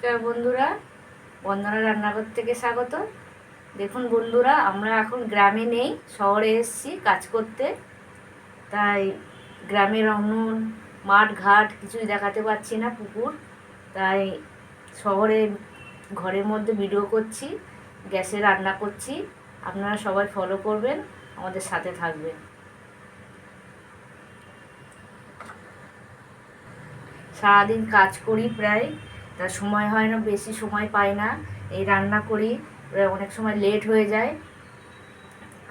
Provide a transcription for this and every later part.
নমস্কার বন্ধুরা বন্দনা রান্নাঘর থেকে স্বাগত। দেখুন বন্ধুরা, আমরা এখন গ্রামে নেই, শহরে এসেছি কাজ করতে। তাই গ্রামের উনুন মাঠ ঘাট কিছুই দেখাতে পাচ্ছি না, পুকুর। তাই শহরে, ঘরের মধ্যে ভিডিও করছি, গ্যাসে রান্না করছি। আপনারা সবাই ফলো করবেন, আমাদের সাথে থাকবেন। সারাদিন কাজ করি প্রায়। তা সময় হয় না, বেশি সময় পাই না। এই রান্না করি অনেক সময় লেট হয়ে যায়।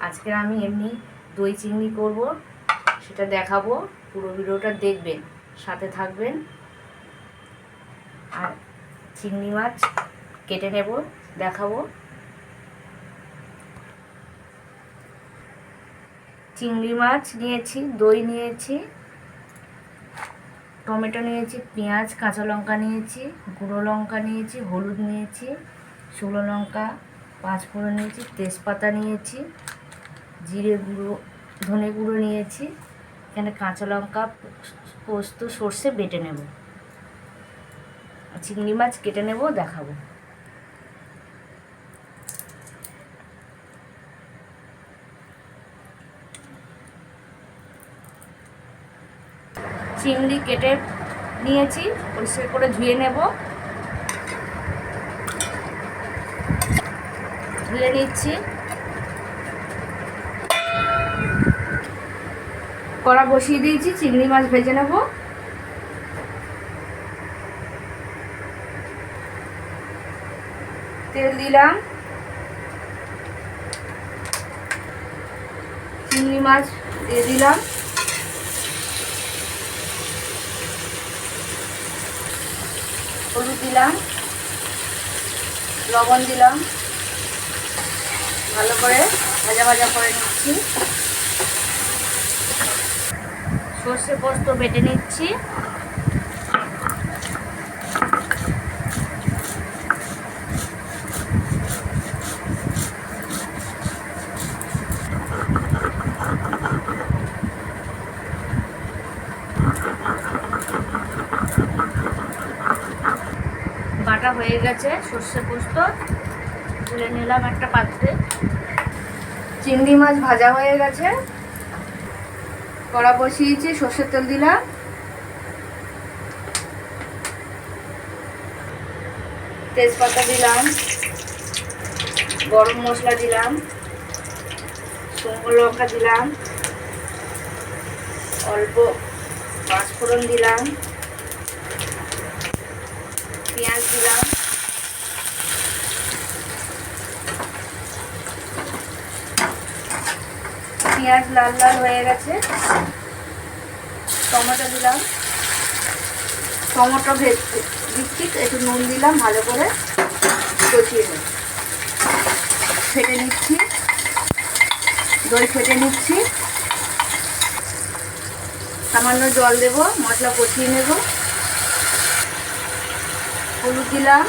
আজকে আমি এমনি দই চিংড়ি করব, সেটা দেখাবো, পুরো ভিডিওটা দেখবেন, সাথে থাকবেন। আর চিংড়ি মাছ কেটে নেব, দেখাবো। চিংড়ি মাছ নিয়েছি, দই নিয়েছি। টমেটো নিয়েছি, পেঁয়াজ, কাঁচা লঙ্কা নিয়েছি, গুঁড়ো লঙ্কা নিয়েছি, হলুদ নিয়েছি, শুকনো লঙ্কা, পাঁচফোড়ন নিয়েছি, তেজপাতা নিয়েছি, জিরে গুঁড়ো, ধনে গুঁড়ো নিয়েছি, এখানে কাঁচা লঙ্কা পোস্ত, সর্ষে বেটে নেব। চিংড়ি মাছ কেটে নেব, দেখাবো। চিংড়ি কেটে নিয়েছি, পরিষ্কার করে ধুয়ে নেব। ধুয়ে নিচ্ছি। কড়া বসিয়ে দিয়েছি, চিংড়ি মাছ ভেজে নেব। তেল দিলাম। চিংড়ি মাছ দিয়ে দিলাম। হলুদ দিলাম লবণ দিলাম ভালো করে ভাজা ভাজা করে নিচ্ছি। সর্ষে পোস্ত বেটে নিচ্ছি। বাটা হয়ে গেছে, সর্ষে পোস্ত, তুলে নিলাম একটা পাত্রে। চিংড়ি মাছ ভাজা হয়ে গেছে। কড়া বসিয়েছি, সর্ষের তেল দিলাম। তেজপাতা দিলাম, গরম মশলা দিলাম, শুকনো লঙ্কা দিলাম, অল্প পাঁচফোড়ন দিলাম। পেঁয়াজ দিলাম। পেঁয়াজ লাল লাল হয়ে গেছে। টমেটো দিলাম। টমেটো ভেজতে দিচ্ছি, একটু নুন দিলাম ভালো করে। কচিয়ে নেব। ফেটে নিচ্ছি। দই ফেটে নিচ্ছি। সামান্য জল দেব, মশলা কষিয়ে নেব। হলুদ দিলাম,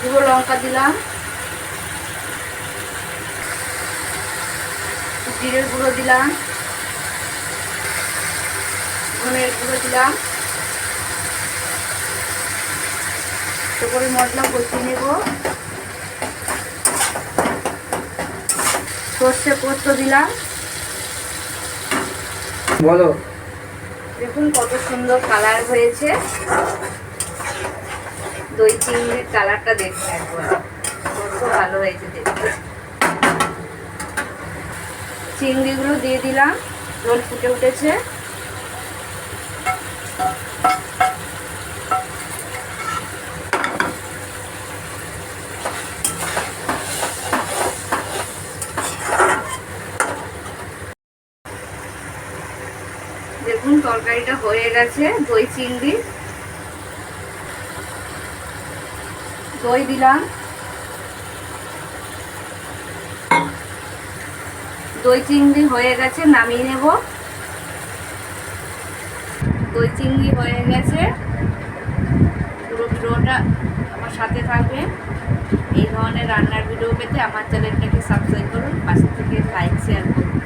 গুঁড়ো লঙ্কা দিলাম, জিরের গুঁড়ো দিলাম, ধনের গুঁড়ো দিলাম। তো করে মশলা কষিয়ে নেব। সর্ষে পোস্ত দিলাম। বলো। দেখুন কত সুন্দর কালার হয়েছে। দই চিংড়ির কালারটা দেখুন একবার। কত ভালো হয়েছে দেখতে। চিংড়িগুলো দিয়ে দিলাম। রোল ফুটে উঠেছে। দেখুন, তরকারিটা হয়ে গেছে, দই, চিংড়ি। দই দিলাম। দই, চিংড়ি হয়ে গেছে, নামিয়ে নেব। দই, চিংড়ি হয়ে গেছে। পুরো ভিডিওটা আমার সাথে থাকবে এই ধরনের রান্নার ভিডিও পেতে আমার চ্যানেলটাকে সাবস্ক্রাইব করুন, পাশে থেকে লাইক শেয়ার করুন।